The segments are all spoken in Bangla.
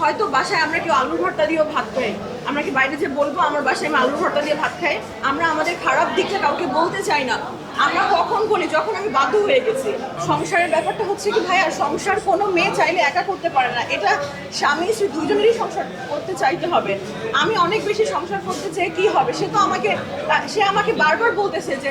হয়তো বাসায় আমরা কেউ আলু ভর্তা দিয়েও ভাত খাই। আমরা কি বাইরে যে বলব, আমার বাসায় আমি আলু ভর্তা দিয়ে ভাত খাই আমরা আমাদের খারাপ দিকটা কাউকে বলতে চাই না। আমরা কখন বলি, যখন আমি বাধ্য হয়ে গেছি। সংসারের ব্যাপারটা হচ্ছে কি, ভাইয়া, সংসার কোনো মেয়ে চাইলে একা করতে পারে না। এটা স্বামী, স্ত্রী দুজনেরই সংসার করতে চাইতে হবে। আমি অনেক বেশি সংসার করতে চাই, কি হবে? সে তো আমাকে, সে আমাকে বারবার বলতেছে যে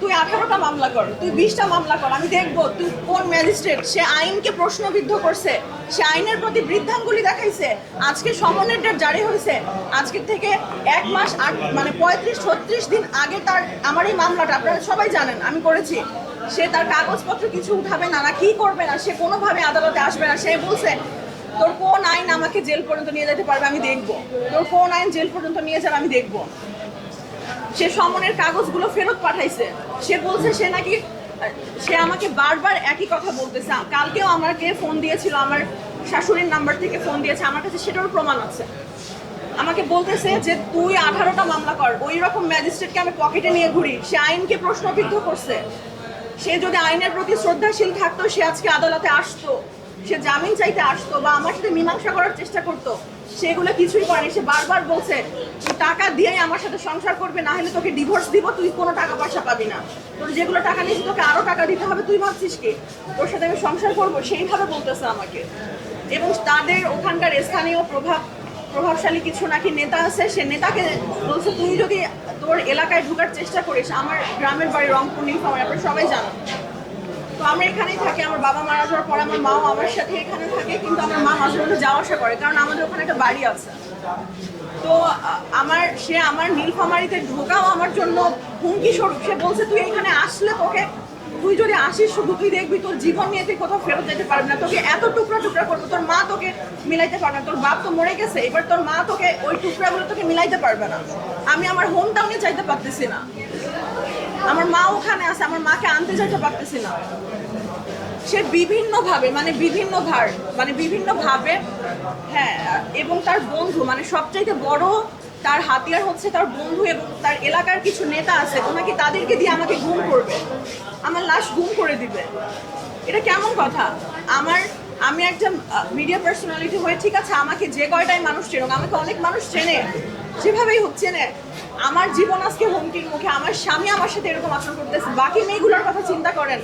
তুই আঠারোটা মামলা কর, তুই বিশটা মামলা কর, আমি দেখব তুই কোন ম্যাজিস্ট্রেট। সে আইনকে প্রশ্নবিদ্ধ করছে, সে আইনের প্রতি বৃদ্ধাঙ্গুলি দেখাইছে, আজকে সমনের ডেট জারি হয়েছে আজকের থেকে এক মাস আট মানে পঁয়ত্রিশ, ছত্রিশ দিন আগে তার, আমার এই মামলাটা, আপনারা সবাই জানেন, আমি করেছি। সে তার কাগজপত্র কিছু উঠাবে না না কি করবে না, সে কোনোভাবে আদালতে আসবে না, সে বলছে, তোর কোন আইন আমাকে জেল পর্যন্ত নিয়ে যেতে পারবে আমি দেখব। তোর কোন আইন জেল পর্যন্ত নিয়ে যাবে আমি দেখব। সে সমনের কাগজগুলো ফেরত পাঠাইছে। সে বলছে সে নাকি, সে আমাকে বারবার একই কথা বলতেছে। কালকেও আমাকে ফোন দিয়েছিল, আমার শাশুড়ির নাম্বার থেকে ফোন দিয়েছে, আমার কাছে সেটারও প্রমাণ আছে। আমাকে বলতেছে যে তুই আঠারোটা মামলা কর, ওই রকম ম্যাজিস্ট্রেটকে আমি পকেটে নিয়ে ঘুরি, সে আইনকে প্রশ্নবিদ্ধ করছে। সে যদি আইনের প্রতি শ্রদ্ধাশীল থাকতো, সে আজকে আদালতে আসতো। সে জামিন চাইতে আসতো বা আমার সাথে মীমাংসা করার চেষ্টা করতো, সেগুলো কিছুই করেনি সে বারবার বলছে, তুই টাকা দিয়েই আমার সাথে সংসার করবে, না হলে তোকে ডিভোর্স দিব, তুই কোনো টাকা পয়সা পাবি না। তোর যেগুলো টাকা নিয়েছি, তোকে আরও টাকা দিতে হবে, তুই ভাবছিস কি? তোর সাথে আমি সংসার করব, সেইভাবে বলতেছে আমাকে। এবং তাদের ওখানকার স্থানীয় প্রভাব, প্রভাবশালী কিছু নাকি নেতা আছে, সে নেতাকে বলছে, তুই যদি তোর এলাকায় ঢুকার চেষ্টা করিস, আমার গ্রামের বাড়ি রংপুর, নীলফামারী, আপনারা সবাই জানো তো আমরা এখানেই থাকি, আমার বাবা মারা যাওয়ার পর আমার মাও আমার সাথে এখানে থাকে, কিন্তু আমার মা মাঝে মধ্যে যাওয়া আসা করে, কারণ আমাদের ওখানে একটা বাড়ি আছে। তো আমার, সে আমার নীলফামারিতে ঢোকাও আমার জন্য হুমকি স্বরূপ। সে বলছে, তুই এখানে আসলে তোকে, তুই যদি আসিস, শুধু তুই দেখবি তোর জীবন নিয়ে তুই কোথাও ফেরত যেতে পারবি না। তোকে এত টুকরা টুকরা করব, তোর মা তোকে মিলাইতে পারবে না। তোর বাপ তো মরে গেছে, এবার তোর মা তোকে ওই টুকরাগুলো তোকে মিলাইতে পারবে না। আমি আমার হোম টাউনে যাইতে পারতেছি না। আমার মা ওখানে আছে, আমার মাকে আনতে যাইতে পারতেছি না। সে বিভিন্ন ভাবে মানে বিভিন্ন ভার মানে বিভিন্ন ভাবে হ্যাঁ এবং তার বন্ধু মানে সবচাইতে বড় তার হাতিয়ার হচ্ছে তার বন্ধু এবং তার এলাকার কিছু নেতা আছে, ওনাকে তাদেরকে দিয়ে আমাকে গুম করবে। আমার লাশ গুম করে দিবে। এটা কেমন কথা? আমার আমি একটা মিডিয়া পার্সোনালিটি হয়ে ঠিক আছে, আমাকে যে কয়টাই মানুষ চেনুক, আমাকে অনেক মানুষ চেনে, যেভাবেই হোক চেনে। আমার জীবন আজকে হুমকির মুখে, আমার স্বামী আমার সাথে এরকম আচরণ করতেছে, বাকি মেয়েগুলোর কথা চিন্তা করেন।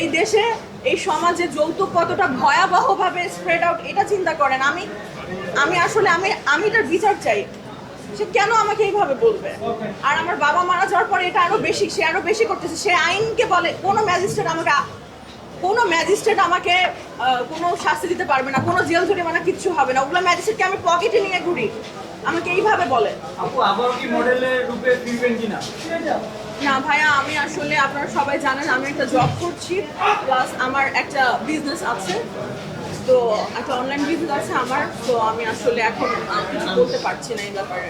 এই দেশে, এই সমাজে যৌতুক কতটা ভয়াবহভাবে স্প্রেড আউট এটা চিন্তা করেন। আমি আমি আসলে, আমি আমি এটার বিচার চাই। সে কেন আমাকে এইভাবে বলবে? আর আমার বাবা মারা যাওয়ার পরে এটা আরও বেশি, সে আরও বেশি করতেছে। সে আইনকে বলে, কোনো ম্যাজিস্ট্রেট আমাকে কোনো ম্যাজিস্ট্রেট আমাকে কোনো শাস্তি দিতে পারবে না কোনো জেল ধরে মানে কিচ্ছু হবে না। ওগুলো ম্যাজিস্ট্রেটকে আমি পকেটে নিয়ে ঘুরি। আমাকে এইভাবে বলে। আপু আবারও কি মডেলের রূপে ফিরবেন কিনা? না ভাইয়া আমি আসলে আপনারা সবাই জানেন আমি একটা জব করছি প্লাস আমার একটা বিজনেস আছে। তো একটা অনলাইন বিজনেস আছে আমার তো আমি আসলে এখন কিছু বলতে পারছি না এই ব্যাপারে।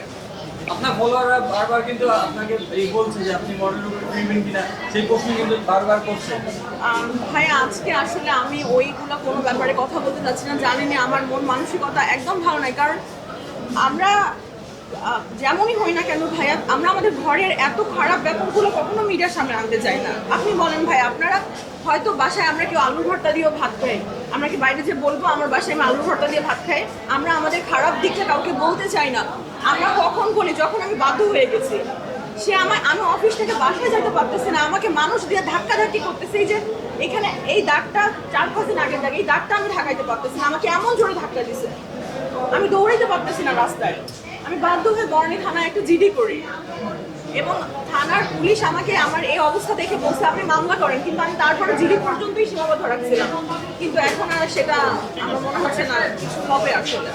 আপনার ফলোয়াররা বারবার কিন্তু আপনাকে এই বলছে যে আপনি মডেল রূপে ফিরবেন কিনা, সেই প্রশ্ন কিন্তু বারবার করছে। ভাই, আজকে আসলে আমি ওইগুলো কোনো ব্যাপারে কথা বলতে চাচ্ছি না। জানিনি আমার মন মানসিকতা একদম ভালো নাই। কারণ আমরা যেমনই হই না কেন ভাইয়া, আমরা আমাদের ঘরের এত খারাপ ব্যাপারগুলো কখনো মিডিয়ার সামনে আনতে চাই না। আপনি বলেন ভাই, আপনারা হয়তো বাসায় আমরা কেউ আলু ভর্তা দিয়েও ভাত খাই। আমরা কি বাইরে যে বলব, আমার বাসায় আমি আলু ভর্তা দিয়ে ভাত খাই? আমরা আমাদের খারাপ দিকটা কাউকে বলতে চাই না। আমরা কখন বলি, যখন আমি বাধ্য হয়ে গেছি। সে আমার আমি অফিস থেকে বাসায় যেতে পারতেছি না, আমাকে মানুষ দিয়ে ধাক্কা ধাক্কি করতেছে এই যে, এখানে এই দাগটা চার পাঁচ দিন আগের দাগ, এই দাগটা আমি ঢাকাইতে পারতেছি না, আমাকে এমন জোরে ধাক্কা দিছে। আমি দৌড়াইতে পারতেছি না রাস্তায়। আমি বাধ্য হয়ে বর্ণে থানায় একটা জিডি করি। এবং থানার পুলিশ আমাকে আমার এই অবস্থা দেখে বলছে, আপনি মামলা করেন। কিন্তু আমি তারপরে জিডি পর্যন্তই সীমাবদ্ধ রাখছিলাম। কিন্তু এখন আর সেটা আমার মনে হচ্ছে না, কিছু হবে আসলে।